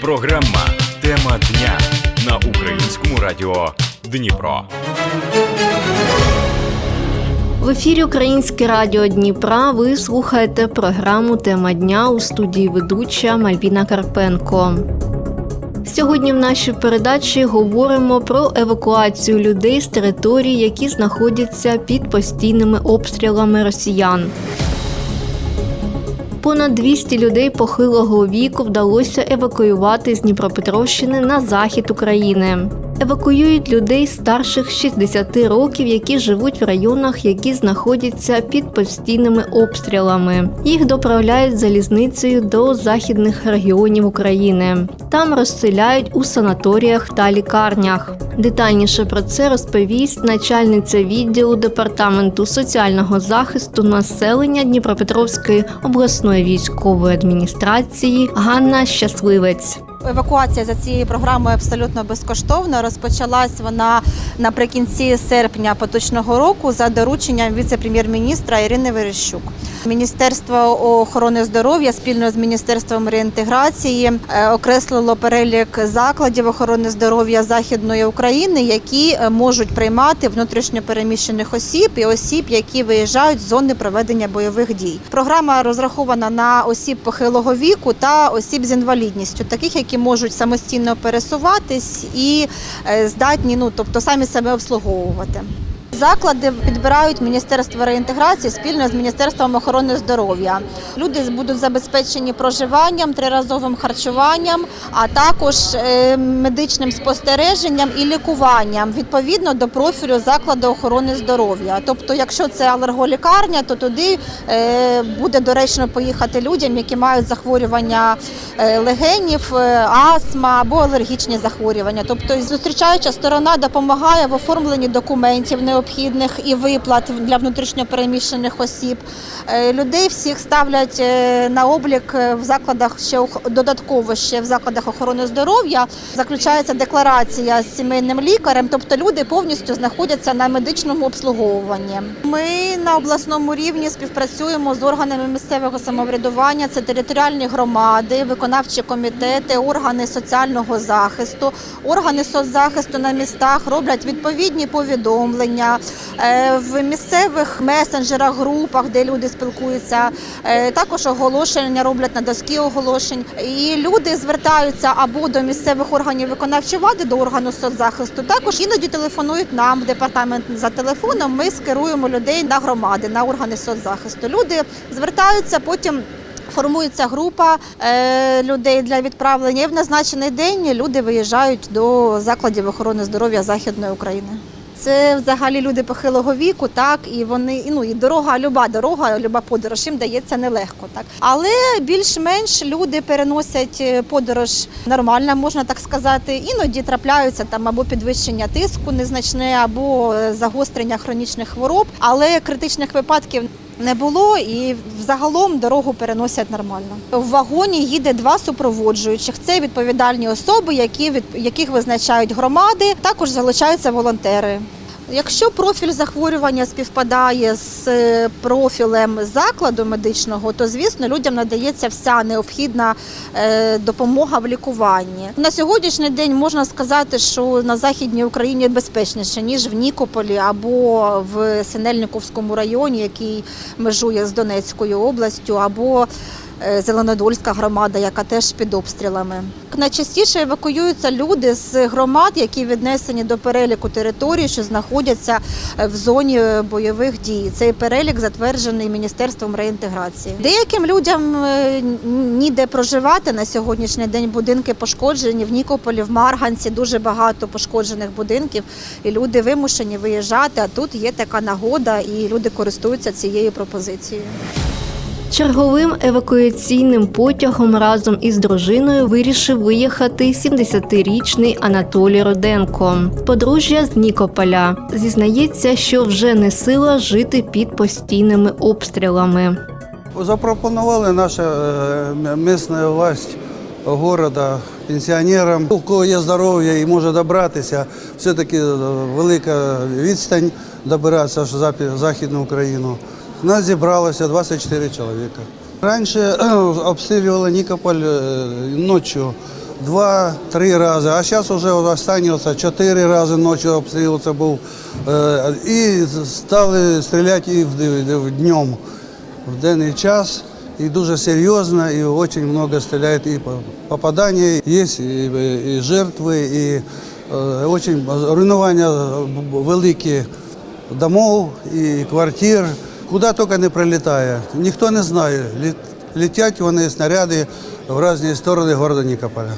Програма Тема дня на українському радіо Дніпро. В ефірі Українське радіо Дніпра. Ви слухаєте програму Тема дня у студії ведуча Мальвіна Карпенко. Сьогодні в нашій передачі говоримо про евакуацію людей з територій, які знаходяться під постійними обстрілами росіян. Понад 200 людей похилого віку вдалося евакуювати з Дніпропетровщини на захід України. Евакуюють людей старших 60 років, які живуть в районах, які знаходяться під постійними обстрілами. Їх доправляють залізницею до західних регіонів України. Там розселяють у санаторіях та лікарнях. Детальніше про це розповість начальниця відділу департаменту соціального захисту населення Дніпропетровської обласної військової адміністрації Ганна Щасливець. Евакуація за цією програмою абсолютно безкоштовна. Розпочалась вона наприкінці серпня поточного року за дорученням віце-прем'єр-міністра Ірини Верещук. Міністерство охорони здоров'я спільно з міністерством реінтеграції е, окреслило перелік закладів охорони здоров'я західної України, які е, можуть приймати внутрішньопереміщених осіб і осіб, які виїжджають з зони проведення бойових дій. Програма розрахована на осіб похилого віку та осіб з інвалідністю, таких, які можуть самостійно пересуватись і е, здатні, ну тобто самі себе обслуговувати. Заклади підбирають Міністерство реінтеграції спільно з Міністерством охорони здоров'я. Люди будуть забезпечені проживанням, триразовим харчуванням, а також е, медичним спостереженням і лікуванням відповідно до профілю закладу охорони здоров'я. Тобто, якщо це алерголікарня, то туди е, буде доречно поїхати людям, які мають захворювання е, легенів, астма або алергічні захворювання. Тобто, зустрічаюча сторона допомагає в оформленні документів необхідних і виплат для внутрішньопереміщених осіб. Е, Людей всіх ставлять е, на облік в закладах ще додатково ще в закладах охорони здоров'я. Заключається декларація з сімейним лікарем, тобто люди повністю знаходяться на медичному обслуговуванні. Ми на обласному рівні співпрацюємо з органами місцевого самоврядування, це територіальні громади, виконавчі комітети, органи соціального захисту, органи соцзахисту на містах роблять відповідні повідомлення е, в місцевих месенджерах, групах, де люди спілкуються. е, Також оголошення роблять на доскі оголошень. І люди звертаються або до місцевих органів виконавчої влади, до органу соцзахисту. Також іноді телефонують нам в департамент за телефоном. Ми скеруємо людей на громади, на органи соцзахисту. Люди звертаються потім. Формується група е, людей для відправлення. І в назначений день люди виїжджають до закладів охорони здоров'я Західної України. Це взагалі люди похилого віку, так і вони ну і дорога, люба дорога, люба подорож їм дається нелегко, так але більш-менш люди переносять е, подорож нормально, можна так сказати. Іноді трапляються там або підвищення тиску незначне, або е, загострення хронічних хвороб, але критичних випадків не було і взагалом дорогу переносять нормально. В вагоні їде два супроводжуючих. Це відповідальні особи, які від яких визначають громади. Також залучаються волонтери. Якщо профіль захворювання співпадає з е, профілем закладу медичного, то звісно людям надається вся необхідна е, допомога в лікуванні. На сьогоднішній день можна сказати, що на західній Україні безпечніше ніж в Нікополі або в Синельниковському районі, який межує з Донецькою областю, або Зеленодольська громада, яка теж під обстрілами. Найчастіше евакуюються люди з громад, які віднесені до переліку територій, що знаходяться е, в зоні е, бойових дій. Цей перелік затверджений Міністерством реінтеграції. Деяким людям е, ніде проживати на сьогоднішній день. Будинки пошкоджені в Нікополі, в Марганці дуже багато пошкоджених будинків, і люди вимушені виїжджати. А тут є така нагода, і люди користуються цією пропозицією. Черговим евакуаційним потягом разом із дружиною вирішив виїхати 70-річний Анатолій Руденко. Подружжя з Нікополя зізнається, що вже не сила жити під постійними обстрілами. Запропонували наша е, місцева власть города пенсіонерам, у кого є здоров'я і може добратися, все-таки е, велика відстань добиратися в Західну Україну. Нас зібралося 24 чоловіка. Раніше обстрілювали Нікополь е, ночі два-три рази. А зараз вже останній оце чотири рази ночі обстріл це був. Е, І стали стріляти і в- днем, в денний час. І дуже серйозно, і дуже багато стріляють. І попадання є, і, жертви, і е, очень руйнування великі домов і квартир. Куди тільки не прилітає. Ніхто не знає. Літ- Летять вони снаряди в різні сторони міста Нікополя.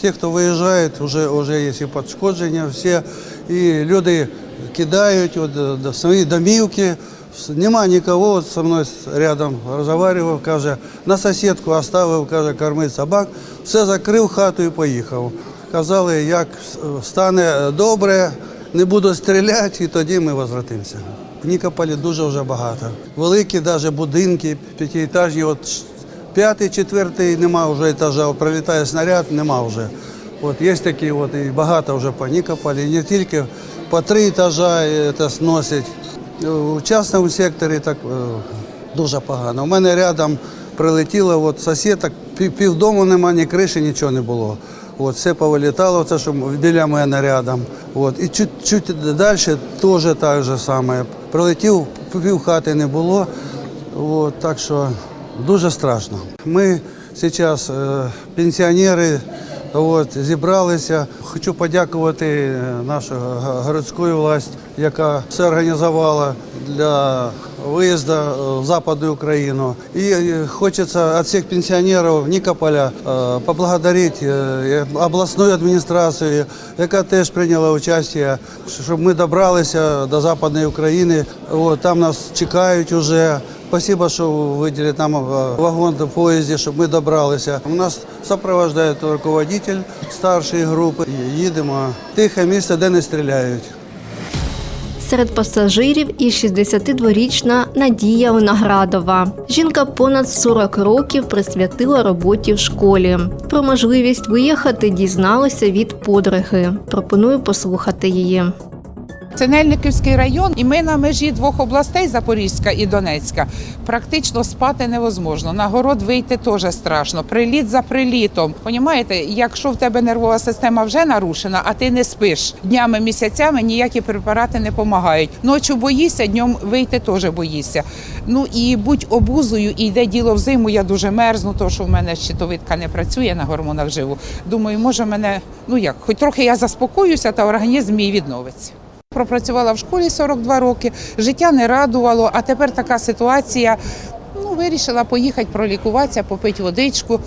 Ті, хто виїжджає, вже, вже є і пошкодження, всі, і люди кидають от, е, свої домівки. Нема нікого, от зі мною рядом розмовляв, каже, на сусідку оставив, каже, кормить собак, все закрив хату і поїхав. Казали, як стане добре, не буду стріляти, і тоді ми возвратимося. В Нікополі дуже вже багато. Великі навіть будинки, п'ятиэтажні, от п'ятий, четвертий нема вже етажа, прилітає снаряд, нема вже. От є такі, от, і багато вже по Нікополі, не тільки по три етажа е, це сносять. У частному секторі так е, дуже погано. У мене рядом прилетіло, от сусідок, пів, півдому нема, ні криші, нічого не було. От, все повилітало, це що біля мене рядом. От, і чуть, чуть далі теж так же саме. Прилетів, пів хати не було. От, так що дуже страшно. Ми зараз е, пенсіонери от, зібралися. Хочу подякувати е, нашу городську власть, яка все організувала для виїзду е, в Западну Україну. І е, хочеться від всіх пенсіонерів Нікополя е, поблагодарити е, обласну адміністрацію, яка теж прийняла участь, щоб ми добралися до Западної України. От, там нас чекають уже. Спасибо, що виділили нам е, вагон в поїзді, щоб ми добралися. У нас супроводжує руководитель старшої групи. Їдемо. Тихе місце, де не стріляють. Серед пасажирів і 62-річна Надія Виноградова. Жінка понад 40 років присвятила роботі в школі. Про можливість виїхати дізналася від подруги. Пропоную послухати її. Це Нельниківський район, і ми на межі двох областей Запорізька і Донецька. Практично спати невозможно. На город вийти теж страшно. Приліт за прилітом. Понімаєте, якщо в тебе нервова система вже нарушена, а ти не спиш днями, місяцями ніякі препарати не допомагають. Ночі боїшся, днем вийти теж боїшся. Ну і будь обузою, і йде діло в зиму. Я дуже мерзну, тому що в мене щитовидка не працює на гормонах живу. Думаю, може мене, ну як, хоч трохи я заспокоюся, та організм мій відновиться. Пропрацювала в школі 42 роки, життя не радувало, а тепер така ситуація. Вирішила поїхати пролікуватися, попити водичку.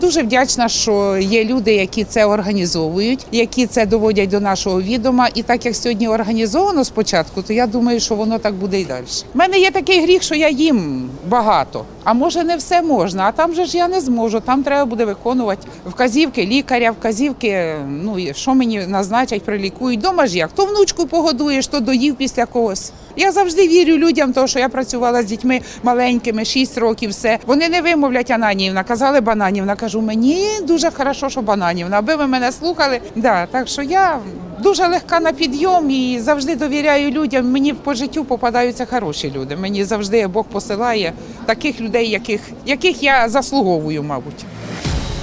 Дуже вдячна, що є люди, які це організовують, які це доводять до нашого відома. І так як сьогодні організовано спочатку, то я думаю, що воно так буде і далі. У мене є такий гріх, що я їм багато. А може не все можна, а там же ж я не зможу. Там треба буде виконувати вказівки лікаря, вказівки. Ну що мені назначать, прилікують. Дома ж як то внучку погодуєш, то доїв після когось. Я завжди вірю людям, тому що я працювала з дітьми маленькими, 6 років. Все вони не вимовлять Ананівна, казали Бананівна. Кажу, мені дуже хорошо, що Бананівна. Аби ви мене слухали, да, так що я дуже легка на підйом і завжди довіряю людям. Мені по життю попадаються хороші люди. Мені завжди Бог посилає таких людей, яких, яких я заслуговую, мабуть.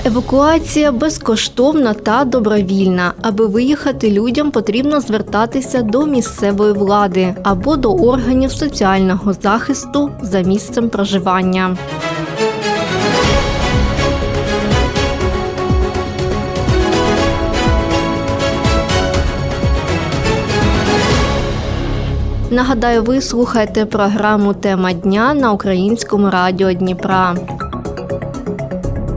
Евакуація безкоштовна та добровільна. Аби виїхати людям потрібно звертатися до місцевої влади або до органів соціального захисту за місцем проживання. Нагадаю, ви слухаєте програму Тема дня на українському радіо Дніпра.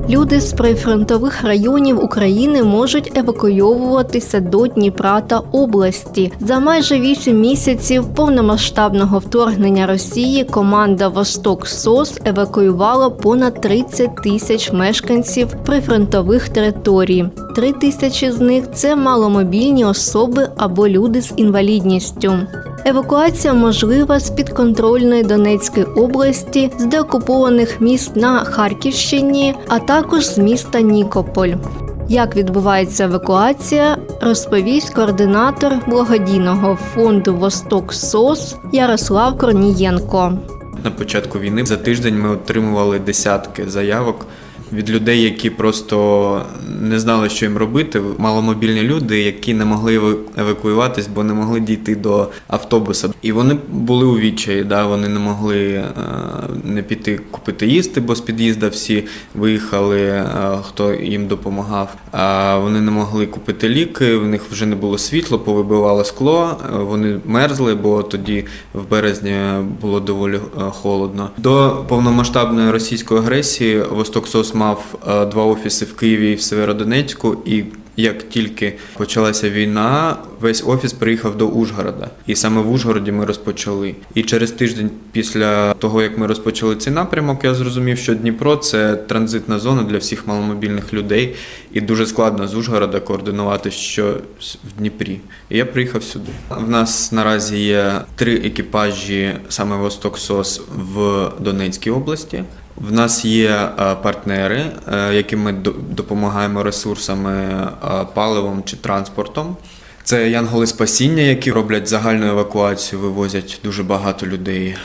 Люди з прифронтових районів України можуть евакуйовуватися до Дніпра та області. За майже 8 місяців повномасштабного вторгнення Росії команда Восток СОС евакуювала понад 30 тисяч мешканців прифронтових територій. Три тисячі з них це маломобільні особи або люди з інвалідністю. Евакуація можлива з підконтрольної Донецької області, з деокупованих міст на Харківщині, а також з міста Нікополь. Як відбувається евакуація, розповість координатор благодійного фонду Восток СОС Ярослав Корнієнко. На початку війни за тиждень ми отримували десятки заявок від людей, які просто не знали, що їм робити. Маломобільні люди, які не могли евакуюватись, бо не могли дійти до автобуса. І вони були у відчаї, да? вони не могли е, не піти купити їсти, бо з під'їзда всі виїхали, е, хто їм допомагав. А вони не могли купити ліки, в них вже не було світла, повибивало скло, е, вони мерзли, бо тоді в березні було доволі холодно. До повномасштабної російської агресії Восток Востоксос мав е, два офіси в Києві і в Северодонецьку. І як тільки почалася війна, весь офіс приїхав до Ужгорода, і саме в Ужгороді ми розпочали. І через тиждень після того, як ми розпочали цей напрямок, я зрозумів, що Дніпро це транзитна зона для всіх маломобільних людей, і дуже складно з Ужгорода координувати що в Дніпрі. І я приїхав сюди. В нас наразі є три екіпажі саме Восток СОС в Донецькій області. В нас є е, партнери, е, яким ми допомагаємо ресурсами, е, паливом чи транспортом. Це янголи спасіння, які роблять загальну евакуацію, вивозять дуже багато людей.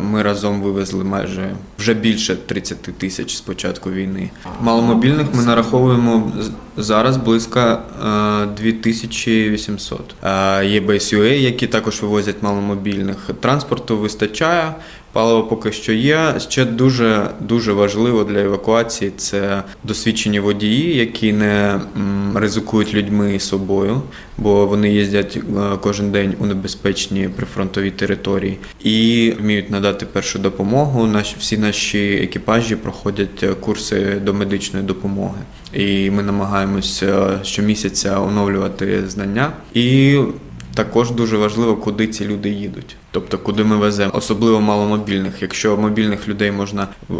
Ми разом вивезли майже вже більше 30 тисяч з початку війни. Маломобільних ми нараховуємо зараз близько е, 2800. Е, Є BSUA, які також вивозять маломобільних. Транспорту вистачає. Паливо поки що є. Ще дуже дуже важливо для евакуації це досвідчені водії, які не ризикують людьми і собою, бо вони їздять е, кожен день у небезпечні прифронтові території і вміють надати першу допомогу. Наші всі наші екіпажі проходять е, курси до медичної допомоги, і ми намагаємося щомісяця оновлювати знання і. Також дуже важливо, куди ці люди їдуть, тобто куди ми веземо, особливо маломобільних. Якщо мобільних людей можна е,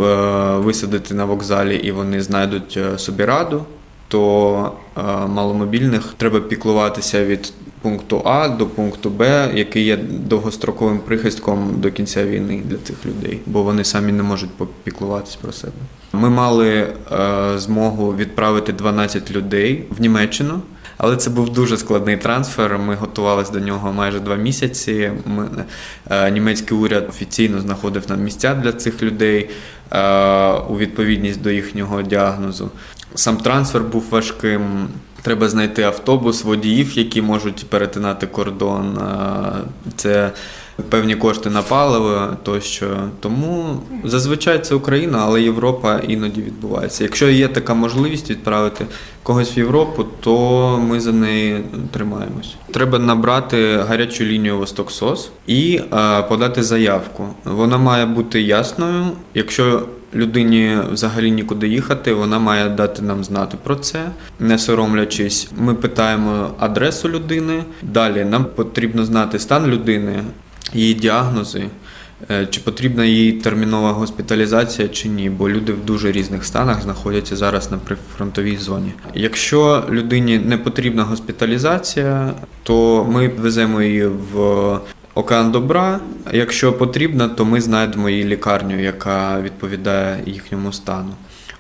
висадити на вокзалі і вони знайдуть е, собі раду, то е, маломобільних треба піклуватися від пункту А до пункту Б, який є довгостроковим прихистком до кінця війни для цих людей, бо вони самі не можуть попіклуватись про себе. Ми мали змогу відправити 12 людей в Німеччину. Але це був дуже складний трансфер. Ми готувалися до нього майже два місяці. Ми, е, німецький уряд офіційно знаходив нам місця для цих людей е, у відповідність до їхнього діагнозу. Сам трансфер був важким. Треба знайти автобус, водіїв, які можуть перетинати кордон. Е, Це певні кошти на паливо тощо. Тому зазвичай це Україна, але Європа іноді відбувається. Якщо є така можливість відправити когось в Європу, то ми за неї тримаємось. Треба набрати гарячу лінію Восток СОС і подати заявку. Вона має бути ясною. Якщо людині взагалі нікуди їхати, вона має дати нам знати про це, не соромлячись. Ми питаємо адресу людини. Далі нам потрібно знати стан людини, її діагнози. Е, Чи потрібна їй термінова госпіталізація чи ні, бо люди в дуже різних станах знаходяться зараз на прифронтовій зоні. Якщо людині не потрібна госпіталізація, то ми веземо її в Океан Добра. Якщо потрібно, то ми знайдемо їй лікарню, яка відповідає їхньому стану.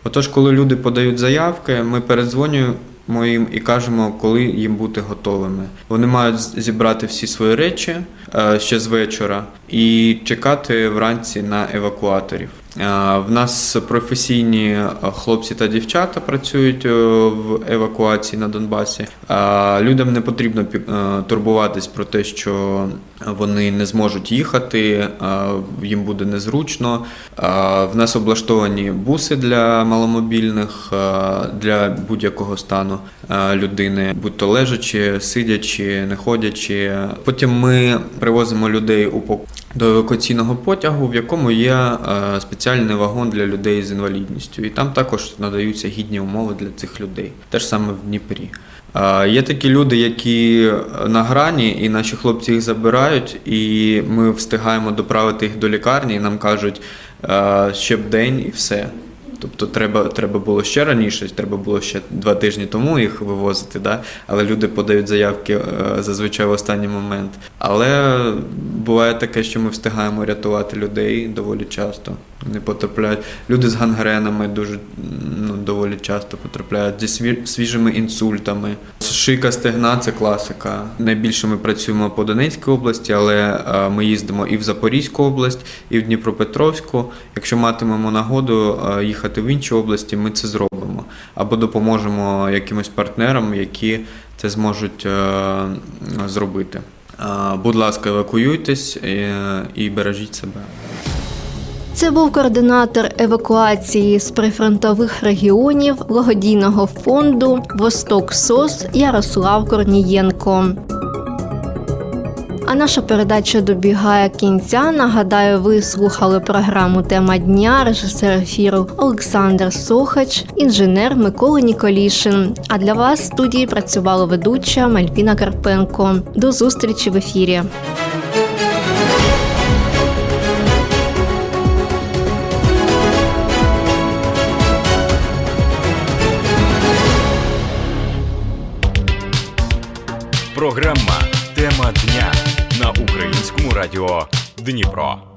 Отож, коли люди подають заявки, ми передзвонюємо їм і кажемо, коли їм бути готовими. Вони мають зібрати всі свої речі е, ще з вечора і чекати вранці на евакуаторів. Е, В нас професійні е, хлопці та дівчата працюють е, в евакуації на Донбасі. Людям не потрібно турбуватись про те, що вони не зможуть їхати, їм буде незручно. В нас облаштовані буси для маломобільних, для будь-якого стану людини, будь то лежачи, сидячи, не ходячи. Потім ми привозимо людей у до евакуаційного потягу, в якому є е, спеціальний вагон для людей з інвалідністю. І там також надаються гідні умови для цих людей, теж саме в Дніпрі. Е, Є такі люди, які на грані, і наші хлопці їх забирають, і ми встигаємо доправити їх до лікарні, і нам кажуть е, ще б день і все. Тобто треба, треба було ще раніше, треба було ще два тижні тому їх вивозити, да? але люди подають заявки е, зазвичай в останній момент. Але буває таке, що ми встигаємо рятувати людей доволі часто. Вони потрапляють. Люди з гангренами дуже ну, доволі часто потрапляють зі свіжими інсультами. Шийка стегна це класика. Найбільше ми працюємо по Донецькій області, але е, ми їздимо і в Запорізьку область, і в Дніпропетровську. Якщо матимемо нагоду е, їхати в інші області, ми це зробимо. Або допоможемо якимось партнерам, які це зможуть е, зробити. Будь ласка, евакуюйтесь е, і бережіть себе. Це був координатор евакуації з прифронтових регіонів благодійного фонду Восток СОС Ярослав Корнієнко. А наша передача добігає кінця. Нагадаю, ви слухали програму Тема дня, режисер ефіру Олександр Сохач, інженер Микола Ніколішин. А для вас в студії працювала ведуча Мальвіна Карпенко. До зустрічі в ефірі. Програма Тема дня радіо Дніпро.